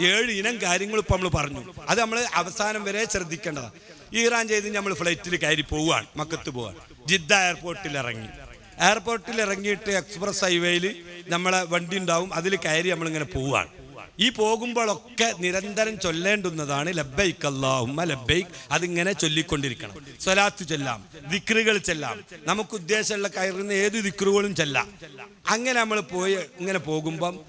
ഏഴ് ഇനം കാര്യങ്ങൾ ഇപ്പം നമ്മൾ പറഞ്ഞു. അത് നമ്മൾ അവസാനം വരെ ശ്രദ്ധിക്കേണ്ടതാണ് ഈറാൻ ചെയ്ത് നമ്മൾ ഫ്ലൈറ്റിൽ കയറി പോവുകയാണ് മക്കത്ത് പോവാൻ ജിദ്ദ എയർപോർട്ടിൽ ഇറങ്ങി. എയർപോർട്ടിൽ ഇറങ്ങിയിട്ട് എക്സ്പ്രസ് ഹൈവേയിൽ നമ്മളെ വണ്ടി ഉണ്ടാവും അതിൽ കയറി നമ്മളിങ്ങനെ പോവുകയാണ് ഈ പോകുമ്പോഴൊക്കെ നിരന്തരം ചൊല്ലേണ്ടുന്നതാണ് ലബ്ബൈക്ക് അല്ലാഹുമ്മ ലബ്ബൈക്ക്. അതിങ്ങനെ ചൊല്ലിക്കൊണ്ടിരിക്കണം. സ്വലാത്ത് ചൊല്ലാം ദിക്റുകൾ ചെല്ലാം. നമുക്ക് ഉദ്ദേശമുള്ള കയറുന്ന ഏത് ദിക്റുകളും ചെല്ലാം. അങ്ങനെ നമ്മൾ പോയി ഇങ്ങനെ പോകുമ്പം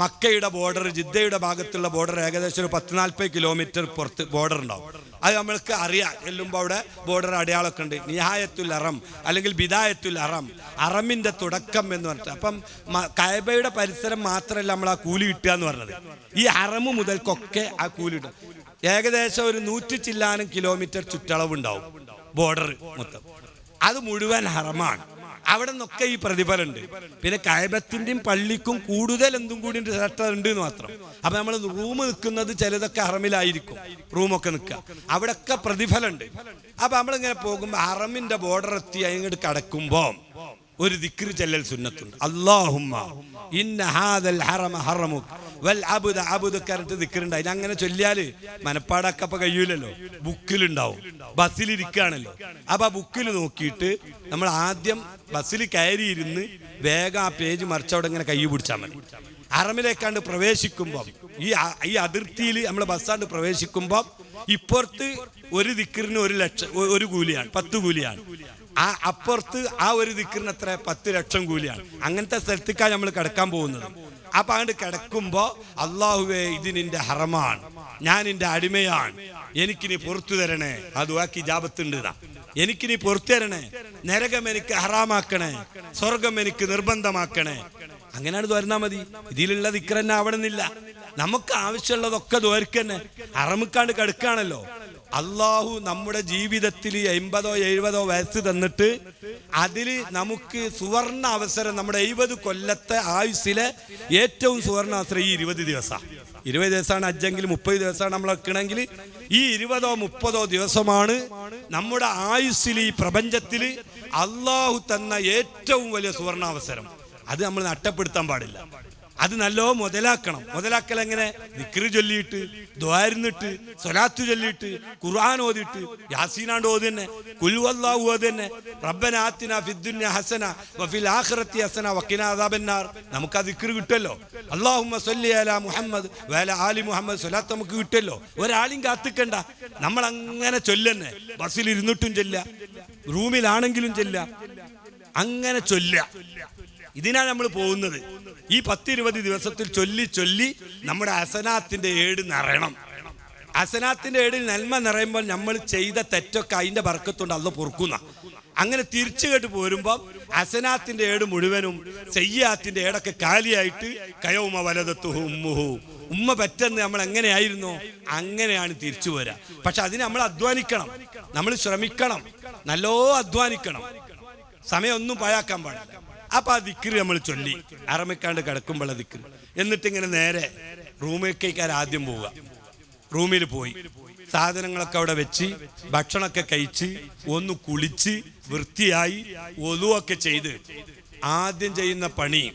മക്കയുടെ ബോർഡർ ജിദ്ദയുടെ ഭാഗത്തുള്ള ബോർഡർ ഏകദേശം ഒരു പത്ത് നാൽപ്പത് കിലോമീറ്റർ പുറത്ത് ബോർഡർ ഉണ്ടാവും. അത് നമ്മൾക്ക് അറിയാം. ചെല്ലുമ്പോൾ അവിടെ ബോർഡർ അടയാളമൊക്കെ ഉണ്ട്. നിഹായത്തുൽ അറം അല്ലെങ്കിൽ ബിദായത്തുൽ അറം. അറമിന്റെ തുടക്കം എന്ന് പറഞ്ഞിട്ട്. അപ്പം കയബയുടെ പരിസരം മാത്രമല്ല നമ്മൾ ആ കൂലി കിട്ടുക എന്ന് പറഞ്ഞത്. ഈ അറമ് മുതൽക്കൊക്കെ ആ കൂലി കിട്ടും. ഏകദേശം ഒരു നൂറ്റി ചില്ലാനും കിലോമീറ്റർ ചുറ്റളവുണ്ടാവും ബോർഡർ മൊത്തം. അത് മുഴുവൻ ഹറമാണ്. അവിടെ നിന്നൊക്കെ ഈ പ്രതിഫലമുണ്ട്. പിന്നെ കയബത്തിന്റെയും പള്ളിക്കും കൂടുതൽ എന്തും കൂടി ഉണ്ട് എന്ന് മാത്രം. അപ്പൊ നമ്മൾ റൂം നിൽക്കുന്നത് ചിലതൊക്കെ ഹറമിലായിരിക്കും റൂമൊക്കെ നിൽക്കുക. അവിടെയൊക്കെ പ്രതിഫലമുണ്ട്. അപ്പൊ നമ്മളിങ്ങനെ പോകുമ്പോൾ ഹറമിന്റെ ബോർഡർ എത്തി അങ്ങോട്ട് കടക്കുമ്പോൾ ഒരു ദിക്രി ചെല്ലൽ സുന്നത്തുണ്ട്. അല്ലാഹുമ്മ ഇന്ന ഹാദൽ ഹറമ ഹറമുക്. വൽ അബുദ അബുദ് കറണ്ട് ദിക്റുണ്ട് അതിന് അങ്ങനെ ചൊല്ലിയാൽ മനപ്പാടൊക്കെ അപ്പൊ കഴിയൂലല്ലോ. ബുക്കിലുണ്ടാവും. ബസ്സിലിരിക്കുകയാണല്ലോ അപ്പൊ ആ ബുക്കിൽ നോക്കിയിട്ട് നമ്മൾ ആദ്യം ബസ്സിൽ കയറിയിരുന്ന് വേഗം ആ പേജ് മറിച്ചവിടെ ഇങ്ങനെ കൈ പിടിച്ചാൽ മതി. അറമിലേക്കാണ്ട് പ്രവേശിക്കുമ്പോൾ ഈ ഈ അതിർത്തിയിൽ നമ്മൾ ബസ്സാണ്ട് പ്രവേശിക്കുമ്പോൾ ഇപ്പുറത്ത് ഒരു ദിക്കറിന് ഒരു ലക്ഷം ഒരു കൂലിയാണ് പത്ത് കൂലിയാണ്. ആ അപ്പുറത്ത് ആ ഒരു ദിക്കറിന് എത്ര? പത്ത് ലക്ഷം കൂലിയാണ്. അങ്ങനത്തെ സ്ഥലത്തേക്കാണ് നമ്മൾ കിടക്കാൻ പോകുന്നത്. അപ്പൊ അങ്ങോട്ട് കിടക്കുമ്പോ അള്ളാഹുവേ ഇത് നിന്റെ ഹറമാണ്. ഞാൻ നിന്റെ അടിമയാണ്. എനിക്കിനി പുറത്തു തരണേ. അത് വാക്കി ജാപത്തുണ്ട്. എനിക്കിനി പുറത്തു തരണേ. നരകം എനിക്ക് ഹറാമാക്കണേ. സ്വർഗം എനിക്ക് നിർബന്ധമാക്കണേ. അങ്ങനെയാണ് തോരുന്നാ മതി. ഇതിലുള്ള ദിക്കറന്നെ ആവണമെന്നില്ല നമുക്ക് ആവശ്യമുള്ളതൊക്കെ തോർക്കന്നെ അറമുക്കാണ്ട് കിടക്കാണല്ലോ. അള്ളാഹു നമ്മുടെ ജീവിതത്തിൽ എൺപതോ എഴുപതോ വയസ്സ് തന്നിട്ട് അതിൽ നമുക്ക് സുവർണ അവസരം നമ്മുടെ എഴുപത് കൊല്ലത്തെ ആയുസ്സിലെ ഏറ്റവും സുവർണ അവസരം ഈ ഇരുപത് ദിവസമാണ് ഇരുപത് ദിവസമാണ് അജ്ജെങ്കിൽ മുപ്പത് ദിവസമാണ് നമ്മൾ വെക്കണമെങ്കിൽ ഈ ഇരുപതോ മുപ്പതോ ദിവസമാണ് നമ്മുടെ ആയുസ്സിൽ ഈ പ്രപഞ്ചത്തിൽ അള്ളാഹു തന്ന ഏറ്റവും വലിയ സുവർണാവസരം അത് നമ്മൾ നഷ്ടപ്പെടുത്താൻ പാടില്ല. അത് നല്ലോ മുതലാക്കണം. മുതലാക്കൽ എങ്ങനെ? നിക്രി ചൊല്ലിയിട്ട് ദ്വാരുന്നിട്ട് സ്വലാത്തു ചൊല്ലിയിട്ട് ഖുർആൻ ഓതിട്ട് യാസീനാണ്ട് ഓതി തന്നെ കുൽവല്ലാഹു ഓതി തന്നെ റബ്ബനാത്തിന ഫിദ്ദുന്യ ഹസന വഫിൽ ആഖിറത്തി ഹസന വഖിന അദാബന്നാർ. നമുക്ക് ആ ദിക്ർ കിട്ടല്ലോ. അല്ലാഹുമ്മ സ്വല്ലി അല മുഹമ്മദ് വേല ആലി മുഹമ്മദ് സ്വലാത്ത് നമുക്ക് കിട്ടല്ലോ. ഒരാളും കാത്തിക്കണ്ട. നമ്മൾ അങ്ങനെ ചൊല്ലന്നെ. ബസ്സിൽ ഇരുന്നിട്ടും ചെല്ല. റൂമിലാണെങ്കിലും ചെല്ല. അങ്ങനെ ചൊല്ല. ഇതിനാണ് നമ്മൾ പോകുന്നത്. ഈ പത്തിരുപത് ദിവസത്തിൽ ചൊല്ലി ചൊല്ലി നമ്മുടെ അസനാത്തിന്റെ ഏട് നിറയണം. അസനാത്തിന്റെ ഏടിൽ നന്മ നിറയുമ്പോൾ നമ്മൾ ചെയ്ത തെറ്റൊക്കെ അതിന്റെ ബർക്കത്തുണ്ട് അന്ന് പൊറുക്കുന്ന. അങ്ങനെ തിരിച്ചു കേട്ട് പോരുമ്പോൾ അസനാത്തിന്റെ ഏട് മുഴുവനും സെയ്യാത്തിന്റെ ഏടൊക്കെ കാലിയായിട്ട് കയവുമ വലതത്തു ഉമ്മുഹു. ഉമ്മ പറ്റെന്ന് നമ്മൾ എങ്ങനെയായിരുന്നു അങ്ങനെയാണ് തിരിച്ചു പോരാ പക്ഷെ അതിന് നമ്മൾ അധ്വാനിക്കണം. നമ്മൾ ശ്രമിക്കണം. നല്ലോ അധ്വാനിക്കണം. സമയമൊന്നും പാഴാക്കാൻ പാടില്ല. അപ്പൊ ആ ദിക്റ് നമ്മൾ ചൊല്ലി. അറമിക്കാണ്ട് കിടക്കുമ്പോഴുള്ള ദിക്റ്. എന്നിട്ട് ഇങ്ങനെ നേരെ റൂമിലേക്കാർ ആദ്യം പോവുക. റൂമിൽ പോയി. സാധനങ്ങളൊക്കെ അവിടെ വെച്ച് ഭക്ഷണമൊക്കെ കഴിച്ച് ഒന്ന് കുളിച്ച് വൃത്തിയായി ഒലുവൊക്കെ ചെയ്ത്. ആദ്യം ചെയ്യുന്ന പണി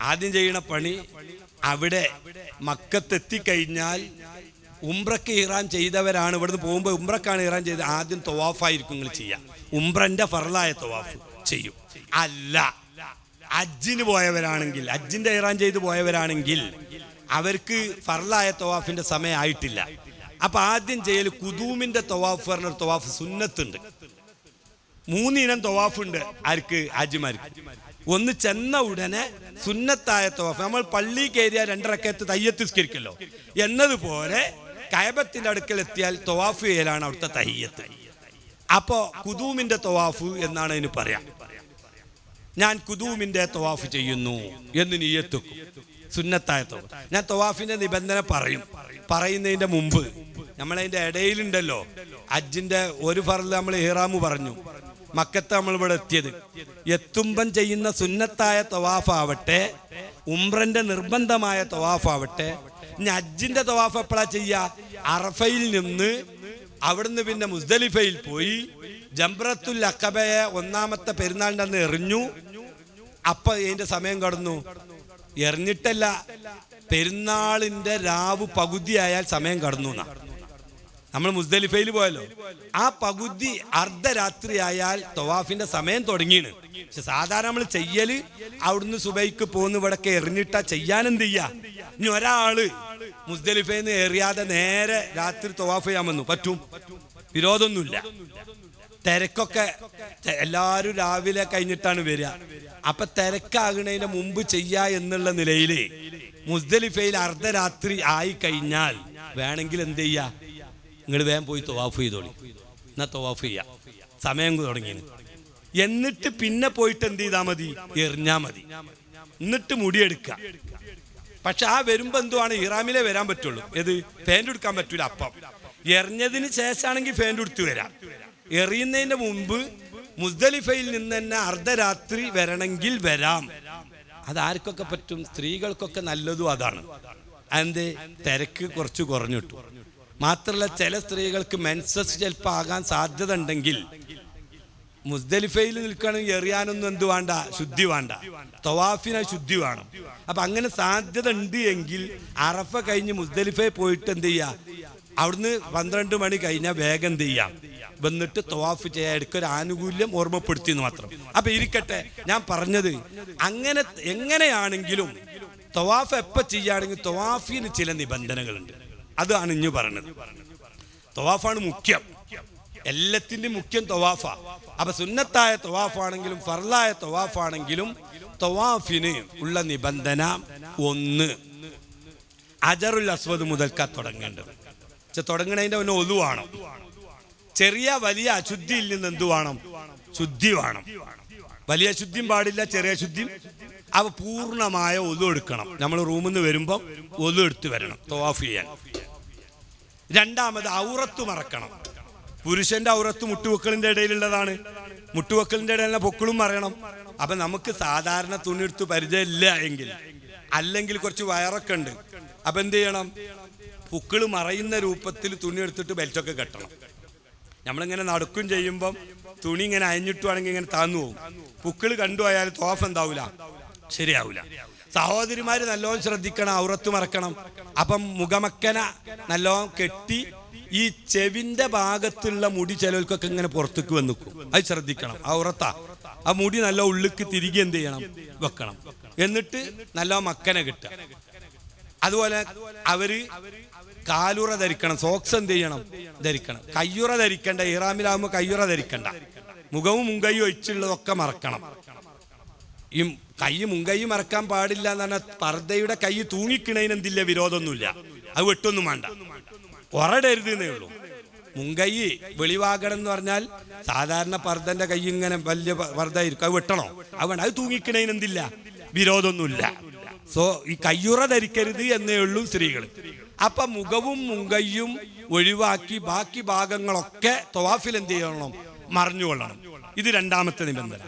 ആദ്യം ചെയ്യുന്ന പണി അവിടെ മക്കത്തെത്തിക്കഴിഞ്ഞാൽ ഉംറക്ക് ഇറാൻ ചെയ്തവരാണ്. ഇവിടുന്ന് പോകുമ്പോൾ ഉംറക്കാണ് ഇറാൻ ചെയ്ത് ആദ്യം തൊവാഫായിരിക്കും നിങ്ങൾ ചെയ്യുക ഉംറന്റെ ഫറലായ തൊവാഫ് ചെയ്യും. അല്ല. അജ്ജിന് പോയവരാണെങ്കിൽ അജ്ജിന്റെ ഇറാൻ ചെയ്ത് പോയവരാണെങ്കിൽ അവർക്ക് ഫർലായ തൊവാഫിന്റെ സമയമായിട്ടില്ല. അപ്പൊ ആദ്യം ചെയ്യൽ കുതൂമിന്റെ തൊവാഫ് പറഞ്ഞൊരു തൊവാഫ് സുന്നത്തുണ്ട്. മൂന്നിനം തവാഫുണ്ട് ആർക്ക്? ഹാജിമാർക്ക് ഒന്ന് ചെന്ന ഉടനെ സുന്നത്തായ തവാഫ്. നമ്മൾ പള്ളി കയറിയ രണ്ടരക്കത്ത് തയ്യത്ത് സ്കരിക്കല്ലോ എന്നതുപോലെ കയബത്തിന്റെ അടുക്കൽ എത്തിയാൽ തവാഫ് ചെയ്യലാണ് അവിടുത്തെ തയ്യത്ത് അപ്പോ കുതൂമിന്റെ തവാഫ് എന്നാണ് അതിന് പറയാം. ഞാൻ കുതൂമിന്റെ തവാഫ് ചെയ്യുന്നു എന്ന് നീയത്തുക്കും സുന്നത്തായ തവാഫ്. ഞാൻ തവാഫിന്റെ നിബന്ധന പറയും. പറയുന്നതിന്റെ മുമ്പ് നമ്മളതിന്റെ ഇടയിലുണ്ടല്ലോ. അജിന്റെ ഒരു ഫറൽ നമ്മൾ ഹിറാമു പറഞ്ഞു. മക്കത്ത് നമ്മൾ ഇവിടെ എത്തിയത്. എത്തുമ്പം ചെയ്യുന്ന സുന്നത്തായ തവാഫാവട്ടെ ഉംറന്റെ നിർബന്ധമായ തവാഫാവട്ടെ ഇനി അജിന്റെ തവാഫ് എപ്പോഴാ ചെയ്യുക അറഫയിൽ നിന്ന് അവിടുന്ന് പിന്നെ മുസ്ദലിഫയിൽ പോയി. ജംബ്രത്തുൽ അക്കബയെ ഒന്നാമത്തെ പെരുന്നാളിന്റെ അന്ന് എറിഞ്ഞു. അപ്പൊ ഇതിന്റെ സമയം കടന്നു. എറിഞ്ഞിട്ടല്ല പെരുന്നാളിന്റെ രാവ് പകുതിയായാൽ സമയം കടന്നു നമ്മൾ മുസ്ദലിഫയിൽ പോയല്ലോ. ആ പകുതി അർദ്ധരാത്രി ആയാൽ തവാഫിന്റെ സമയം തുടങ്ങിയാണ് പക്ഷെ സാധാരണ നമ്മൾ ചെയ്യൽ അവിടുന്ന് സുബൈക്ക് പോകുന്ന ഇവിടൊക്കെ എറിഞ്ഞിട്ടാ ചെയ്യാൻ എന്ത് ചെയ്യാ? ഇനി ഒരാൾ മുസ്ദലിഫയിൽ നിന്ന് എറിയാതെ നേരെ രാത്രി തവാഫ് ചെയ്യാൻ വന്നു. പറ്റും? വിരോധമൊന്നുമില്ല. തിരക്കൊക്കെ എല്ലാവരും രാവിലെ കഴിഞ്ഞിട്ടാണ് വരിക. അപ്പൊ തിരക്കാകുന്നതിന് മുമ്പ് ചെയ്യാ എന്നുള്ള നിലയിൽ മുസ്ദലിഫയിൽ അർദ്ധരാത്രി ആയി കഴിഞ്ഞാൽ വേണമെങ്കിൽ എന്ത് ചെയ്യാ? നിങ്ങൾ വേഗം പോയി തവാഫ് ചെയ്തോളി. എന്നാ തൊവാഫ് ചെയ്യാം? സമയം തുടങ്ങിയത് എന്നിട്ട് പിന്നെ പോയിട്ട് എന്ത് ചെയ്താൽ മതി? എറിഞ്ഞാ മതി. എന്നിട്ട് മുടിയെടുക്കുക പക്ഷെ ആ വരുമ്പോ എന്തുവാണ്? ഇറാമിലെ വരാൻ പറ്റുള്ളൂ. ഏത്? ഫാന്റെ എടുക്കാൻ പറ്റൂല അപ്പം. എറിഞ്ഞതിന് ശേഷമാണെങ്കിൽ ഫാന്റെ എടുത്ത് വരാം. എറിയുന്നതിന്റെ മുമ്പ് മുസ്ദലിഫയിൽ നിന്ന് തന്നെ അർദ്ധരാത്രി വരണമെങ്കിൽ വരാം. അതാർക്കൊക്കെ പറ്റും? സ്ത്രീകൾക്കൊക്കെ നല്ലതും അതാണ്. അതെന്തേ? തിരക്ക് കുറച്ച് കുറഞ്ഞിട്ടു മാത്രമല്ല ചില സ്ത്രീകൾക്ക് മെൻസസ് ചിലപ്പോൾ ആകാൻ സാധ്യത ഉണ്ടെങ്കിൽ മുസ്ദലിഫയിൽ നിൽക്കുകയാണെങ്കിൽ എറിയാനൊന്നും എന്ത് വേണ്ട? ശുദ്ധി വേണ്ട. തവാഫിന് ശുദ്ധി വേണം. അപ്പൊ അങ്ങനെ സാധ്യത ഉണ്ട് എങ്കിൽ അറഫ കഴിഞ്ഞ് മുസ്ദലിഫയിൽ പോയിട്ട് എന്ത് ചെയ്യാ അവിടുന്ന് പന്ത്രണ്ട് മണി കഴിഞ്ഞാൽ വേഗം എന്ത് ചെയ്യാം വന്നിട്ട് തവാഫ് ചെയ്യാൻ എടുക്കൊരു ആനുകൂല്യം ഓർമ്മപ്പെടുത്തി എന്ന് മാത്രം. അപ്പൊ ഇരിക്കട്ടെ ഞാൻ പറഞ്ഞത് അങ്ങനെ എങ്ങനെയാണെങ്കിലും തവാഫ് എപ്പോ ചെയ്യുകയാണെങ്കിൽ തവാഫിന് ചില നിബന്ധനകളുണ്ട്. അതാണ് ഇഞ്ഞു പറഞ്ഞത് തവാഫാണ് മുഖ്യം. എല്ലാത്തിന്റെ മുഖ്യം തവാഫ. അപ്പൊ സുന്നത്തായ തവാഫാണെങ്കിലും ഫർലായ തവാഫാണെങ്കിലും തവാഫിന് ഉള്ള നിബന്ധന ഒന്ന്. അജറുൽ അസ്വദ് മുതൽക്കാ തുടങ്ങേണ്ടത്. തുടങ്ങണതിന്റെ ഒന്ന് ഒതുവാണം. ചെറിയ വലിയ അശുദ്ധിയിൽ നിന്ന് എന്തു വേണം? ശുദ്ധി വേണം. വലിയ ശുദ്ധിയും പാടില്ല ചെറിയ ശുദ്ധിയും. അവ പൂർണമായ ഒതു എടുക്കണം. നമ്മൾ റൂമിൽ നിന്ന് വരുമ്പോൾ ഒതു എടുത്ത് വരണം തോഫ് ചെയ്യാൻ. രണ്ടാമത് ഔറത്ത് മറക്കണം. പുരുഷന്റെ ഔറത്ത് മുട്ടുവക്കളിന്റെ ഇടയിലുള്ളതാണ്. മുട്ടുവക്കളിന്റെ ഇടയിലുള്ള പൊക്കിളും മറയണം. അപ്പൊ നമുക്ക് സാധാരണ തുണിയെടുത്ത് പരിചയമില്ല എങ്കിൽ അല്ലെങ്കിൽ കുറച്ച് വയറൊക്കെ ഉണ്ട്. അപ്പൊ എന്ത് ചെയ്യണം? പൊക്കിൾ മറയുന്ന രൂപത്തിൽ തുണി എടുത്തിട്ട് ബെൽറ്റൊക്കെ കെട്ടണം. നമ്മളിങ്ങനെ നടക്കും ചെയ്യുമ്പം തുണി ഇങ്ങനെ അയഞ്ഞിട്ടുവാണെങ്കിൽ ഇങ്ങനെ താന്നു പോകും. പുക്കിൾ കണ്ടുപോയാൽ തോഫ് എന്താവൂല? ശരിയാവൂല. സഹോദരിമാര് നല്ലോണം ശ്രദ്ധിക്കണം ഔറത്ത് മറക്കണം. അപ്പം മുഖമക്കന നല്ലോണം കെട്ടി ഈ ചെവിന്റെ ഭാഗത്തുള്ള മുടി ചിലർക്കൊക്കെ ഇങ്ങനെ പുറത്തേക്ക് വന്നിക്കും അത് ശ്രദ്ധിക്കണം. ഔറത്താ. ആ മുടി നല്ല ഉള്ളിക്ക് തിരികെ എന്ത് ചെയ്യണം? വെക്കണം. എന്നിട്ട് നല്ല മക്കനെ കിട്ടുക. അതുപോലെ അവർ കാലുറ ധരിക്കണം സോക്സ് എന്ത് ചെയ്യണം? ധരിക്കണം. കയ്യുറ ധരിക്കണ്ട ഇറാമിലാകുമ്പോ കയ്യുറ ധരിക്കണ്ട. മുഖവും മുങ്കയും ഒഴിച്ചുള്ളതൊക്കെ മറക്കണം. ഈ കൈ മുങ്കൈ മറക്കാൻ പാടില്ല എന്ന് പറഞ്ഞാൽ പർദ്ദയുടെ കൈ തൂങ്ങിക്കിണതിന് എന്തില്ല? വിരോധമൊന്നുമില്ല. അത് വെട്ടൊന്നും വേണ്ട. ഉറടരുത് എന്നേ ഉള്ളൂ. മുങ്കൈ വെളിവാകണം എന്ന് പറഞ്ഞാൽ സാധാരണ പർദ്ദന്റെ കൈ ഇങ്ങനെ വലിയ പർദ്ദായിരിക്കും അത് വെട്ടണോ? അത് വേണ്ട. അത് തൂങ്ങിക്കിണതിന് എന്തില്ല? വിരോധമൊന്നുമില്ല. സോ ഈ കയ്യുറ ധരിക്കരുത് എന്നേ ഉള്ളൂ സ്ത്രീകൾ അപ്പൊ മുഖവും മുങ്കയും ഒഴിവാക്കി ബാക്കി ഭാഗങ്ങളൊക്കെ തവാഫിൽ എന്ത് ചെയ്യണം? മറിഞ്ഞുകൊള്ളണം. ഇത് രണ്ടാമത്തെ നിബന്ധന.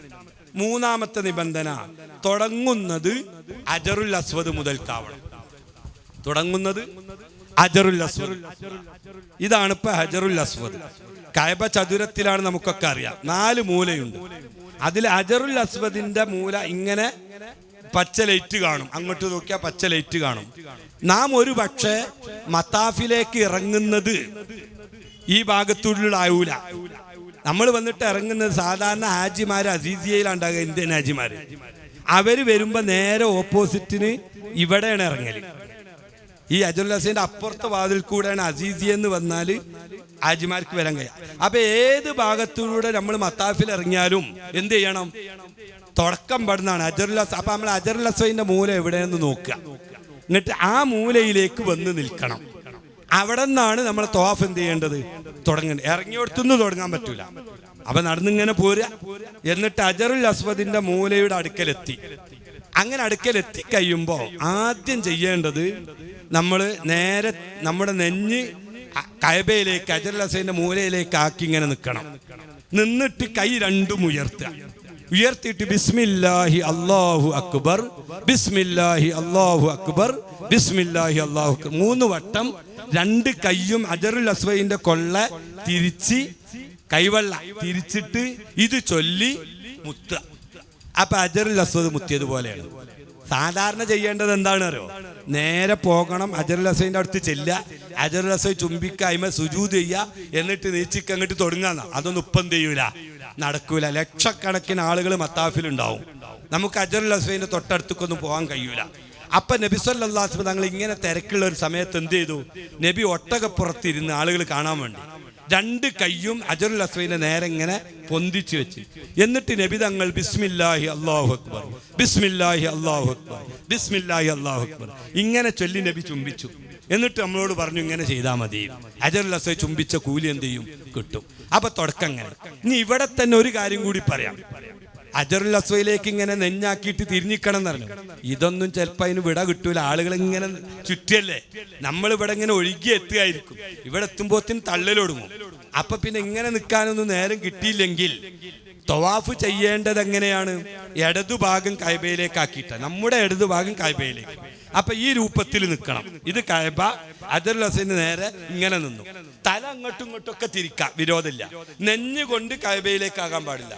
മൂന്നാമത്തെ നിബന്ധന തുടങ്ങുന്നത് അജറുൽ അസ്വദ് മുതൽക്കാവണം. തുടങ്ങുന്നത് അജറുൽ അസ്വദ്. ഇതാണ് ഇപ്പൊ ഹജറുൽ അസ്വദ്. കയബ ചതുരത്തിലാണ് നമുക്കൊക്കെ അറിയാം. നാല് മൂലയുണ്ട്. അതിൽ അജറുൽ അസ്വദിന്റെ മൂല ഇങ്ങനെ പച്ച ലൈറ്റ് കാണും. അങ്ങോട്ട് നോക്കിയാൽ പച്ച ലൈറ്റ് കാണും. നാം ഒരു പക്ഷേ മത്താഫിലേക്ക് ഇറങ്ങുന്നത് ഈ ഭാഗത്തുള്ളിലാവൂല നമ്മൾ വന്നിട്ട് ഇറങ്ങുന്നത് സാധാരണ ഹാജിമാർ അസീസിയയിലുണ്ടാകുക ഇന്ത്യൻ ഹാജിമാർ അവർ വരുമ്പോൾ നേരെ ഓപ്പോസിറ്റിന് ഇവിടെയാണ് ഇറങ്ങൽ. ഈ അജുൽ ഹസീന്റെ അപ്പുറത്തെ വാതിൽ കൂടെയാണ് അസീസി എന്ന് വന്നാൽ ഹാജിമാർക്ക് വരാൻ കഴിയാം. അപ്പൊ ഏത് ഭാഗത്തൂടെ നമ്മൾ മത്താഫിൽ ഇറങ്ങിയാലും എന്ത് ചെയ്യണം? തുടക്കം പെടുന്നതാണ്. അജറുൽ ഹസ് അപ്പൊ നമ്മൾ അജറുൽ ഹസൈന്റെ മൂല എവിടെയെന്ന് നോക്കുക. എന്നിട്ട് ആ മൂലയിലേക്ക് വന്ന് നിൽക്കണം. അവിടെ നിന്നാണ് നമ്മൾ തോഫ് എന്ത് ചെയ്യേണ്ടത്? തുടങ്ങേണ്ടത് ഇറങ്ങിയോടത്തുനിന്ന് തുടങ്ങാൻ പറ്റൂല. അപ്പൊ നടന്നിങ്ങനെ പോരുക. എന്നിട്ട് അജറുൽ അസ്വദിന്റെ മൂലയുടെ അടുക്കലെത്തി. അങ്ങനെ അടുക്കലെത്തി കഴിയുമ്പോൾ ആദ്യം ചെയ്യേണ്ടത് നമ്മൾ നേരെ നമ്മുടെ നെഞ്ഞ് കയബയിലേക്ക് അജറുൽ അസ്വദിന്റെ മൂലയിലേക്ക് ആക്കി ഇങ്ങനെ നിൽക്കണം. നിന്നിട്ട് കൈ രണ്ടും ഉയർത്തുക. ഉയർത്തിയിട്ട് ബിസ്മില്ലാഹി അള്ളാഹു അക്ബർ ബിസ്മില്ലാഹി അള്ളാഹു അക്ബർ ബിസ്മില്ലാഹി അള്ളാഹു അക്ബർ. മൂന്ന് വട്ടം രണ്ട് കൈയും അജറുൽ അസ്വൈന്റെ കൊള്ള തിരിച്ച് കൈവെള്ള തിരിച്ചിട്ട് ഇത് ചൊല്ലി മുത്ത. അപ്പൊ അജറുൽ അസ്വദ് മുത്തിയത് പോലെയാണ് സാധാരണ ചെയ്യേണ്ടത് എന്താണ് അറിയോ? നേരെ പോകണം അജറുൽ ഹസൈന്റെ അടുത്ത് ചെല്ലുക. അജറുൽ അസൈ ചുംബിക്കായ്മ സുജൂ ചെയ്യുക. എന്നിട്ട് നീച്ചിക്ക് അങ്ങോട്ട് തുടങ്ങാന്ന. അതൊന്നും ഇപ്പം ചെയ്യൂല. നടക്കൂല. ലക്ഷക്കണക്കിന് ആളുകൾ മത്താഫിലുണ്ടാവും. നമുക്ക് അജറുൽ ഹസൈന്റെ തൊട്ടടുത്തേക്കൊന്നും പോകാൻ കഴിയൂല. അപ്പൊ നബി സല്ലാസ്മ തങ്ങൾ ഇങ്ങനെ തിരക്കുള്ള ഒരു സമയത്ത് എന്ത് ചെയ്തു? നബി ഒട്ടകപ്പുറത്തിരുന്ന് ആളുകൾ കാണാൻ വേണ്ടി രണ്ട് കയ്യും അജറുൽ അസ്വൈനെ നേരെ ഇങ്ങനെ പൊന്തിച്ചു വെച്ച്. എന്നിട്ട് നബി തങ്ങൾ ബിസ്മില്ലാഹി അള്ളാഹു അക്ബർ ബിസ്മില്ലാഹി അള്ളാഹു അക്ബർ ബിസ്മില്ലാഹി അള്ളാഹു അക്ബർ ഇങ്ങനെ ചൊല്ലി നബി ചുംബിച്ചു. എന്നിട്ട് നമ്മളോട് പറഞ്ഞു ഇങ്ങനെ ചെയ്താൽ മതി. അസ്വൈ ചുംബിച്ച കൂലി എന്ത് ചെയ്യും? കിട്ടും. അപ്പൊ തുടക്കം ഇനി ഇവിടെ തന്നെ ഒരു കാര്യം കൂടി പറയാം. അജറുൽ അസ്വയിലേക്ക് ഇങ്ങനെ നെഞ്ഞാക്കിയിട്ട് തിരിഞ്ഞിക്കണം എന്ന് പറഞ്ഞു. ഇതൊന്നും ചിലപ്പോൾ അതിന് വിട കിട്ടൂല. ആളുകൾ ഇങ്ങനെ ചുറ്റിയല്ലേ? നമ്മൾ ഇവിടെ ഇങ്ങനെ ഒഴുകി എത്തുകയായിരിക്കും. ഇവിടെ എത്തുമ്പോത്തിന് തള്ളലൊടുങ്ങും അപ്പൊ പിന്നെ ഇങ്ങനെ നിൽക്കാനൊന്നും നേരം കിട്ടിയില്ലെങ്കിൽ തൊവാഫ് ചെയ്യേണ്ടത് എങ്ങനെയാണ്? ഇടതുഭാഗം കൈബയിലേക്ക് ആക്കിയിട്ട. നമ്മുടെ ഇടതുഭാഗം കൈബയിലേക്ക്. അപ്പൊ ഈ രൂപത്തിൽ നിൽക്കണം. ഇത് അജറുൽ ഹസൈന് നേരെ ഇങ്ങനെ നിന്നു. തല അങ്ങോട്ടും ഇങ്ങോട്ടും ഒക്കെ തിരിക്കാം വിരോധമില്ല. നെഞ്ഞുകൊണ്ട് കൈബയിലേക്കാകാൻ പാടില്ല.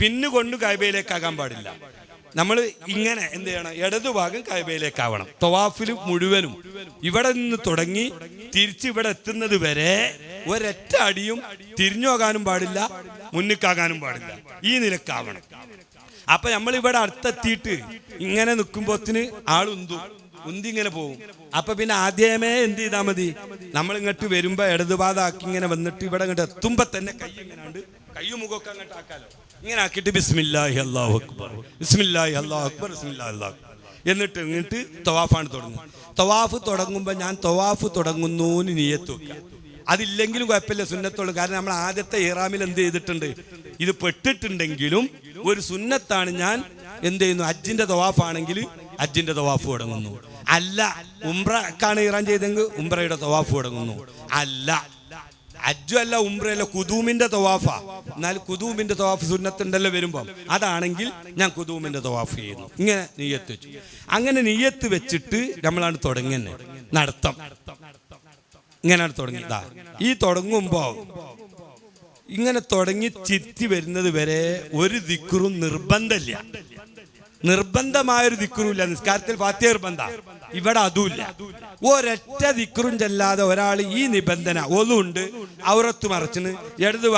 പിന്നുകൊണ്ട് കായ്ബയിലേക്കാകാൻ പാടില്ല. നമ്മൾ ഇങ്ങനെ എന്ത് ചെയ്യണം? ഇടതുഭാഗം കായ്ബയിലേക്കാവണം. തൊവാഫിൽ മുഴുവനും ഇവിടെ നിന്ന് തുടങ്ങി തിരിച്ച് ഇവിടെ എത്തുന്നത് വരെ ഒരൊറ്റ അടിയും തിരിഞ്ഞു പോകാനും പാടില്ല മുന്നിക്കാകാനും പാടില്ല. ഈ നിലക്കാവണം. അപ്പൊ നമ്മൾ ഇവിടെ അടുത്തെത്തിയിട്ട് ഇങ്ങനെ നിൽക്കുമ്പോത്തിന് ഉന്തു ഉന്തി ഇങ്ങനെ പോകും അപ്പൊ പിന്നെ ആദ്യമേ എന്ത് ചെയ്താൽ മതി? നമ്മൾ ഇങ്ങോട്ട് വരുമ്പോ ഇടതുപാതാക്കി ഇങ്ങനെ വന്നിട്ട് ഇവിടെ ഇങ്ങോട്ട് എത്തുമ്പോ തന്നെ കൈ ഇങ്ങനെ കയ്യും മുഖമൊക്കെ അങ്ങോട്ട് ആക്കാലോ. ഇങ്ങനെ ആക്കിയിട്ട് ബിസ്മില്ലാഹി അള്ളാഹു അക്ബർ ബിസ്മില്ലാഹി അള്ളാഹു അക്ബർ ബിസ്മില്ലാഹി അള്ളാഹു. എന്നിട്ട് എന്നിട്ട് തവാഫാണ് തുടങ്ങുന്നത്. തവാഫ് തുടങ്ങുമ്പോൾ ഞാൻ തവാഫ് തുടങ്ങുന്നു നീയത്ത് വെക്കുക അതില്ലെങ്കിലും കുഴപ്പമില്ല സുന്നത്തുള്ളൂ കാരണം നമ്മൾ ആദ്യത്തെ ഇറാമിൽ എന്ത് ചെയ്തിട്ടുണ്ട്? ഇത് പെട്ടിട്ടുണ്ടെങ്കിലും ഒരു സുന്നത്താണ് ഞാൻ. എന്ത് ചെയ്യുന്നു? അജ്ജിന്റെ തവാഫാണെങ്കിൽ അജ്ജിന്റെ തവാഫ് തുടങ്ങുന്നു. അല്ല ഉംറക്കാണ് ഇറാൻ ചെയ്തെങ്കിൽ ഉംറയുടെ തവാഫ് തുടങ്ങുന്നു. അല്ല അജ്ജു അല്ല ഉംറയല്ല കുതൂമിന്റെ തവാഫ. എന്നാൽ കുതൂമിന്റെ തവാഫ് സുന്നത്തുണ്ടല്ലോ വരുമ്പം. അതാണെങ്കിൽ ഞാൻ കുതൂമിന്റെ തവാഫ് ചെയ്യുന്നു. ഇങ്ങനെ നീയത്ത് വെച്ചു. അങ്ങനെ നീയത്ത് വെച്ചിട്ട് നമ്മളാണ് തുടങ്ങുന്നത്. നടത്തം. ഇങ്ങനെയാണ് തുടങ്ങിയതാ ഈ തുടങ്ങുമ്പോ ഇങ്ങനെ തുടങ്ങി ചിത്തി വരുന്നത് വരെ ഒരു ദിക്കുറും നിർബന്ധമില്ല. നിർബന്ധമായൊരു ദിക്കുറുമില്ല നിസ്കാരത്തിൽ ഫാത്തിയ നിർബന്ധ. ഇവിടെ അതുമില്ല. ഒരൊറ്റ ദിക്കുറും ചെല്ലാതെ ഒരാൾ ഈ നിബന്ധന ഒന്നുണ്ട് ഔറത്ത് മറച്ചിന് ഇടത്